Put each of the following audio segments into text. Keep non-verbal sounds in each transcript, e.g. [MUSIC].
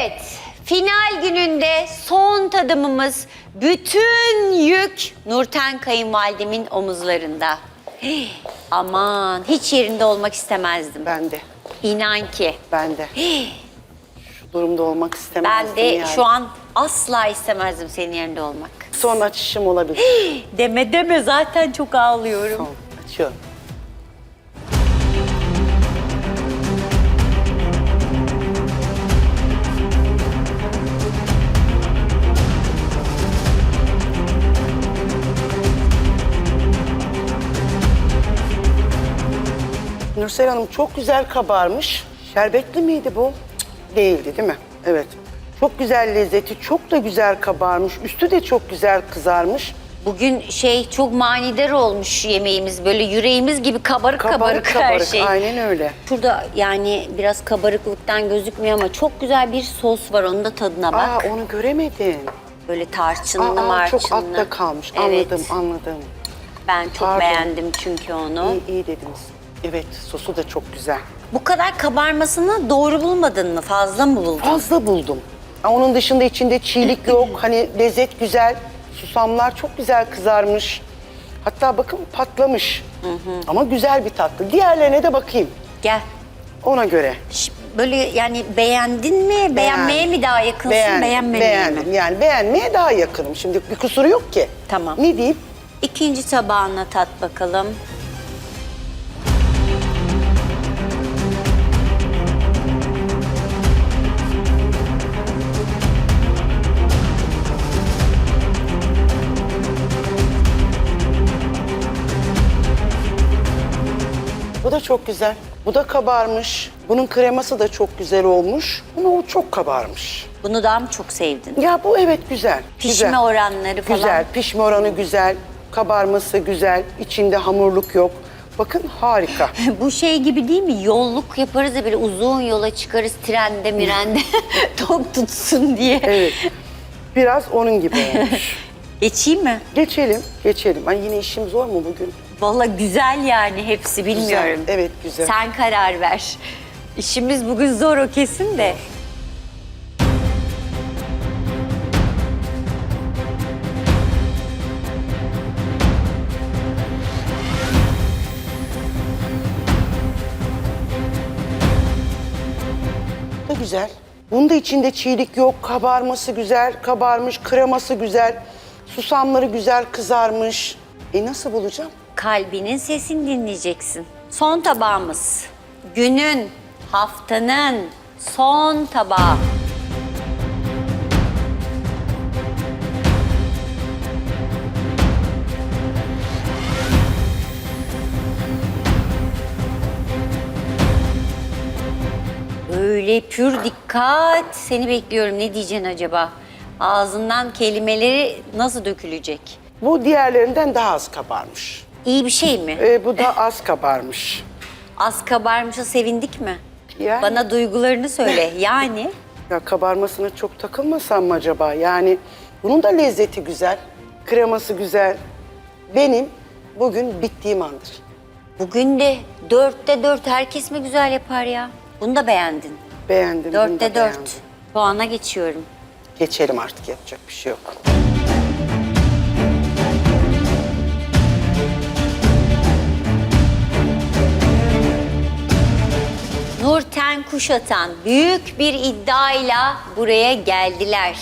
Evet, final gününde son tadımımız bütün yük Nurten kayınvalidemin omuzlarında. Hii, [GASPS] Aman hiç yerinde olmak istemezdim. Ben de, İnan ki. ben de. [GASPS] Şu durumda olmak istemezdim Ben de yani. şu an asla istemezdim senin yerinde olmak. Son açışım olabilir. [GASPS] Deme deme zaten çok ağlıyorum. Son açıyorum. Nursel Hanım çok güzel kabarmış. Şerbetli miydi bu? Cık, Değildi değil mi? Evet. Çok güzel lezzeti, çok da güzel kabarmış. Üstü de çok güzel kızarmış. Bugün şey çok manidar olmuş yemeğimiz. Böyle yüreğimiz gibi kabarık kabarık, her şey. Aynen öyle. Şurada yani biraz kabarıklıktan gözükmüyor ama çok güzel bir sos var. Onun da tadına bak. Aa onu göremedim. Böyle tarçınlı Aa, marçınlı. çok altta kalmış. Evet. Anladım, anladım. Ben çok Pardon. beğendim çünkü onu. İyi, iyi dediniz. Evet, sosu da çok güzel. Bu kadar kabarmasını doğru bulmadın mı? Fazla mı buldun? Fazla buldum. Onun dışında içinde çiğlik [CLEARS THROAT] yok. hani lezzet güzel. Susamlar çok güzel kızarmış. Hatta bakın patlamış. Ama güzel bir tatlı. Diğerlerine de bakayım. Gel. Ona göre. Ş- Böyle yani beğendin mi? Beğenmeye mi daha yakınsın, Beğen- beğenmemeye beğendim. mi? Yani beğenmeye daha yakınım. Şimdi bir kusuru yok ki. Tamam. Ne diyeyim? İkinci tabağına tat bakalım. Çok güzel. Bu da kabarmış. Bunun kreması da çok güzel olmuş. Ama o çok kabarmış. Bunu daha mı çok sevdin? Ya bu evet güzel. Pişme güzel. oranları falan. Güzel. Pişme oranı güzel. Kabarması güzel. İçinde hamurluk yok. Bakın harika. [LAUGHS] Bu şey gibi değil mi? Yolluk yaparız ya böyle uzun yola çıkarız trende mirende [LAUGHS] tok tutsun diye. Evet. Biraz onun gibi olmuş. [LAUGHS] Geçeyim mi? geçelim, geçelim. Ay yine işim zor mu bugün? Valla güzel yani hepsi bilmiyorum. Güzel, evet, güzel. Sen karar ver. İşimiz bugün zor o kesin de. Bu da güzel. Bunda içinde çiğlik yok, kabarması güzel, kabarmış, kreması güzel. Susamları güzel kızarmış. E nasıl bulacağım? Kalbinin sesini dinleyeceksin. Son tabağımız. Günün, haftanın son tabağı. Öyle pür dikkat. Seni bekliyorum. Ne diyeceksin acaba? Ağzından kelimeleri nasıl dökülecek? Bu diğerlerinden daha az kabarmış. İyi bir şey mi? E, bu da az kabarmış. [LAUGHS] Az kabarmışa sevindik mi? Yani. Bana duygularını söyle. [LAUGHS] Yani Ya kabarmasına çok takılmasam mı acaba? Yani bunun da lezzeti güzel, kreması güzel. Benim bugün bittiğim andır. bugün de dörtte dört herkes mi güzel yapar ya? Bunu da beğendin. Beğendim. bunu da Dörtte beğendim. dört. Puana geçiyorum. Geçelim artık yapacak bir şey yok. Nurten Kuşatan büyük bir iddiayla buraya geldiler.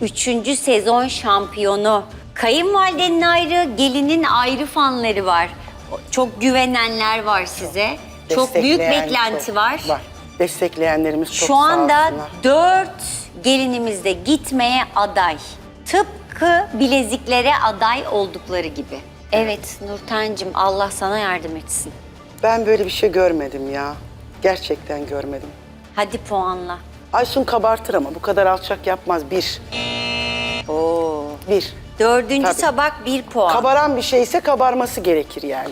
Üçüncü sezon şampiyonu. Kayınvalidenin ayrı, gelinin ayrı fanları var. Çok güvenenler var size. Çok büyük Destekleyen beklenti çok var. Var. Destekleyenlerimiz çok Şu anda dört gelinimiz de gitmeye aday. Tıpkı bileziklere aday oldukları gibi. Evet Nurten'cim Allah sana yardım etsin. Ben böyle bir şey görmedim ya. Gerçekten görmedim. Hadi puanla. Aysun kabartır ama bu kadar alçak yapmaz. Bir. Oo. Bir. Dördüncü Tabii. tabak bir puan. Kabaran bir şeyse kabarması gerekir yani.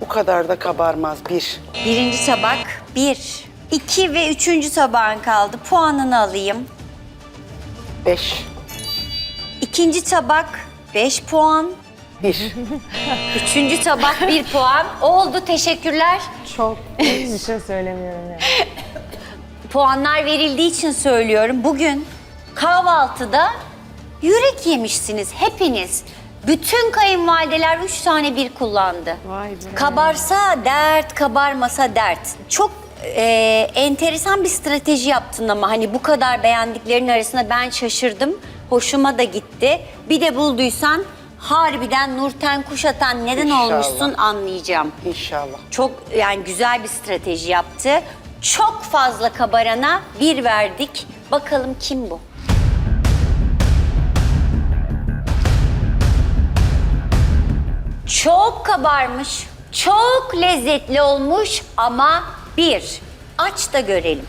Bu kadar da kabarmaz. Bir. Birinci tabak bir. İki ve üçüncü tabağın kaldı. Puanını alayım. Beş. İkinci tabak beş puan. Bir. Üçüncü tabak bir puan. Oldu teşekkürler. Çok bir şey söylemiyorum yani. puanlar verildiği için söylüyorum. Bugün kahvaltıda yürek yemişsiniz hepiniz. Bütün kayınvalideler üç tane bir kullandı. Vay be. Kabarsa dert, kabarmasa dert. Çok e, enteresan bir strateji yaptın ama hani bu kadar beğendiklerin arasında ben şaşırdım. Hoşuma da gitti. Bir de bulduysan harbiden Nurten Kuşatan neden İnşallah. olmuşsun anlayacağım. İnşallah. Çok yani güzel bir strateji yaptı. Çok fazla kabarana bir verdik. Bakalım kim bu? Çok kabarmış, çok lezzetli olmuş ama bir. Aç da görelim.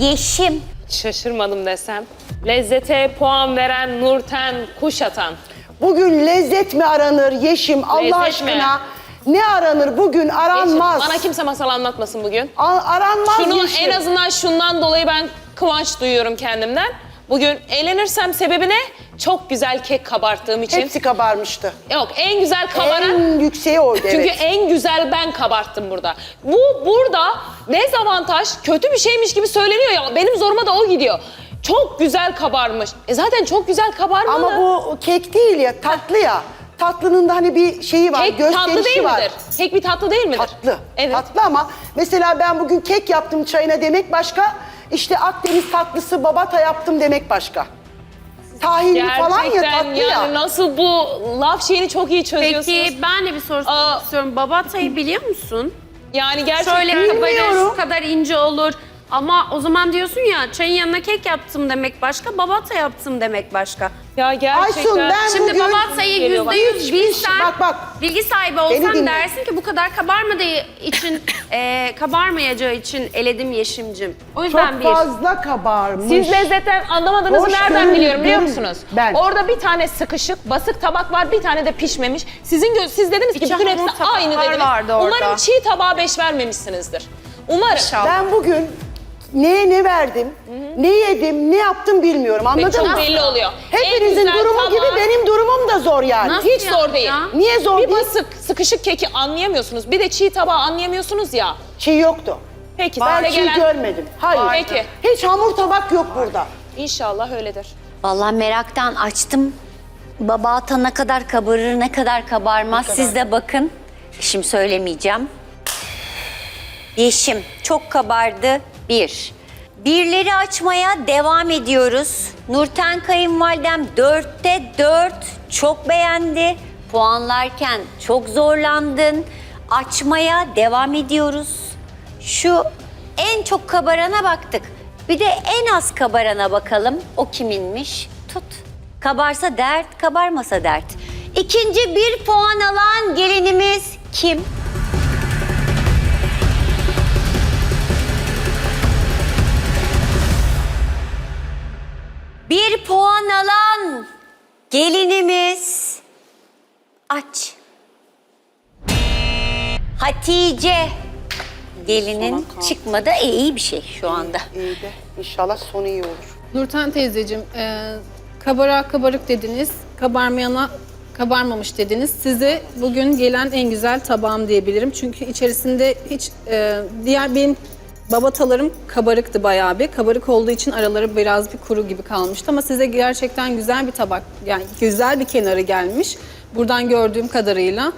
Yeşim. Şaşırmadım desem. Lezzete puan veren Nurten Kuşatan. Bugün lezzet mi aranır Yeşim Allah Lezzet mi? aşkına? Ne aranır bugün aranmaz. Bana kimse masal anlatmasın bugün. A- aranmaz Şunu Yeşim. en azından şundan dolayı ben kıvanç duyuyorum kendimden. Bugün eğlenirsem sebebi ne? Çok güzel kek kabarttığım için. Hepsi kabarmıştı. Yok en güzel kabaran En yükseği oydu [LAUGHS] Çünkü evet. en güzel ben kabarttım burada. Bu burada dezavantaj kötü bir şeymiş gibi söyleniyor ya. Benim zoruma da o gidiyor. Çok güzel kabarmış. E zaten çok güzel kabarmalı. Ama bu kek değil ya tatlı ya. Tatlının da hani bir şeyi var, Kek gösterişi tatlı değil var. midir? Kek bir tatlı değil midir? Tatlı. Evet. Tatlı ama mesela ben bugün kek yaptım çayına demek başka. İşte Akdeniz tatlısı babata yaptım demek başka. Tahinli falan ya Gerçekten tatlı yani ya. nasıl bu laf şeyini çok iyi çözüyorsunuz. Peki ben de bir soru Aa. sormak istiyorum. Babatayı biliyor musun? Yani gerçekten Şöyle kabarır, Bilmiyorum. şu kadar ince olur. Ama o zaman diyorsun ya çayın yanına kek yaptım demek başka, babata yaptım demek başka. ya gerçekten. Aysun, ben Şimdi bugün- babatayı Geliyor bak. yüzde yüz Hiçbir şey- bilsen, bak, bak. bilgi sahibi Beni olsan dinle. dersin ki bu kadar kabarmadığı için, e, kabarmayacağı için eledim Yeşim'cim. O yüzden Çok bir. fazla kabarmış. Siz lezzetten anlamadığınızı Hoş nereden biliyorum biliyor musunuz? Ben. Orada bir tane sıkışık, basık tabak var, bir tane de pişmemiş. Sizin gö- siz dediniz ki bütün hamur hepsi aynı dediniz. vardı orada. Umarım çiğ tabağa beş vermemişsinizdir. Umarım. İnşallah. Ben bugün neye ne verdim, ne yedim, ne yaptım bilmiyorum anladın Çok mı? belli oluyor. En Hepinizin güzel durumu tabağı- gibi benim durumum da zor yani. Nasıl Hiç ya? zor değil. Ya. Niye zor Bir değil? basık, sıkışık keki anlayamıyorsunuz. Bir de çiğ tabağı anlayamıyorsunuz ya. Çiğ yoktu. Peki Ben size çiğ gelen... görmedim. Hayır. Peki. Hiç hamur tabak yok burada. İnşallah öyledir. Vallahi meraktan açtım. Baba ata ne kadar kabarır, ne kadar kabarmaz. Siz de bakın. Şimdi söylemeyeceğim. Yeşim çok kabardı. Bir. Birleri açmaya devam ediyoruz. Nurten kayınvalidem dörtte dört. Çok beğendi. Puanlarken çok zorlandın. Açmaya devam ediyoruz. Şu en çok kabarana baktık. Bir de en az kabarana bakalım. O kiminmiş? Tut. Kabarsa dert, kabarmasa dert. İkinci bir puan alan gelinimiz kim? Bir puan alan gelinimiz aç. Hatice. Gelinin çıkmadı. E, iyi bir şey şu anda. İyi de inşallah sonu iyi olur. Nurten teyzeciğim, e, kabara kabarık dediniz, kabarmayana kabarmamış dediniz. Size bugün gelen en güzel tabağım diyebilirim. Çünkü içerisinde hiç e, diğer benim babatalarım kabarıktı bayağı bir. Kabarık olduğu için araları biraz bir kuru gibi kalmıştı ama size gerçekten güzel bir tabak, yani güzel bir kenarı gelmiş. Buradan gördüğüm kadarıyla.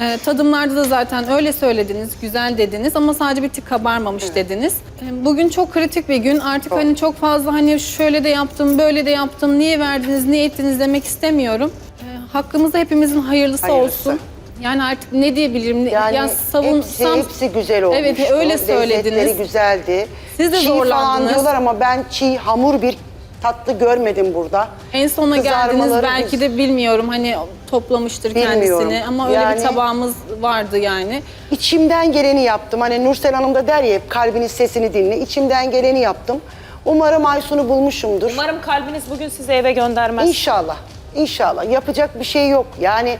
E, tadımlarda da zaten öyle söylediniz, güzel dediniz ama sadece bir tık kabarmamış dediniz. E, bugün çok kritik bir gün. Artık hani çok fazla hani şöyle de yaptım, böyle de yaptım, niye verdiniz, niye ettiniz demek istemiyorum. E, hakkımızda hepimizin hayırlısı, Hayırlısı. olsun. Yani artık ne diyebilirim? ne- Yani ya hepsi, savunsam hepsi güzel olmuştu. Evet, öyle söylediniz. Lezzetleri güzeldi. Siz de çiğ falan zorlandınız. diyorlar ama ben çiğ hamur bir tatlı görmedim burada. En sona geldiniz Kızarmaları belki de bilmiyorum hani toplamıştır Bilmiyorum. kendisini ama öyle Yani- bir tabağımız vardı yani. İçimden geleni yaptım. Hani Nursel Hanım da der ya hep kalbinin sesini dinle. İçimden geleni yaptım. Umarım Aysun'u bulmuşumdur. Umarım kalbiniz bugün sizi eve göndermez. İnşallah. İnşallah. Yapacak bir şey yok. Yani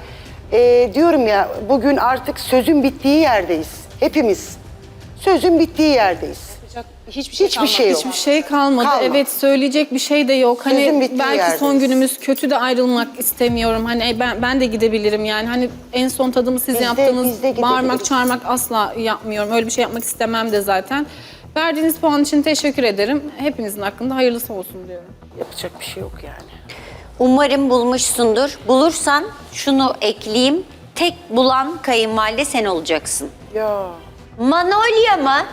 e, diyorum ya bugün artık sözün bittiği yerdeyiz. Hepimiz. Sözün bittiği yerdeyiz. Yapacak Hiçbir şey Hiçbir kalmadı. şey yok. Hiçbir şey kalmadı. Kalmadı. Evet söyleyecek bir şey de yok. Sözün Hani bittiği belki son yerdeyiz. günümüz kötü de ayrılmak istemiyorum. Hani e, ben ben de gidebilirim yani. Hani en son tadımı siz Biz de- yaptınız. biz de bağırmak, çağırmak asla yapmıyorum. Öyle bir şey yapmak istemem de zaten. Verdiğiniz puan için teşekkür ederim. Hepinizin hakkında hayırlısı olsun diyorum. Yapacak bir şey yok yani. Umarım bulmuşsundur. Bulursan şunu ekleyeyim. Tek bulan kayınvalide sen olacaksın. Ya Manolya mı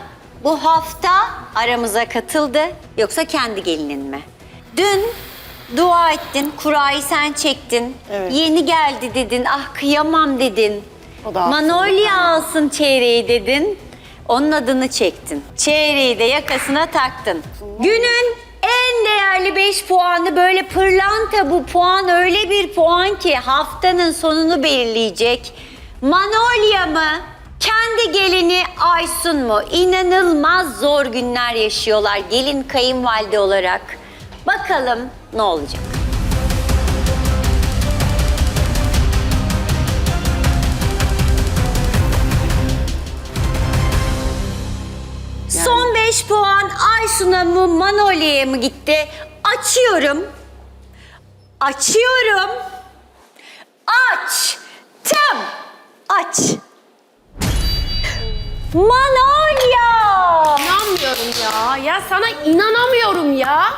bu hafta aramıza katıldı yoksa kendi gelinin mi? Dün dua ettin, kurayı sen çektin. Evet. Yeni geldi dedin, ah kıyamam dedin. O da Manolya alsın çeyreği dedin. Onun adını çektin. Çeyreği de yakasına taktın. Günün en değerli 5 puanı böyle pırlanta bu puan öyle bir puan ki haftanın sonunu belirleyecek. Manolya mı? Kendi gelini Aysun mu? İnanılmaz zor günler yaşıyorlar gelin kayınvalide olarak. Bakalım ne olacak? 5 puan Aysun'a mı Manolya'ya mı gitti? Açıyorum. Açıyorum. Açtım. Aç. Manolya. İnanmıyorum ya. Ya sana inanamıyorum ya.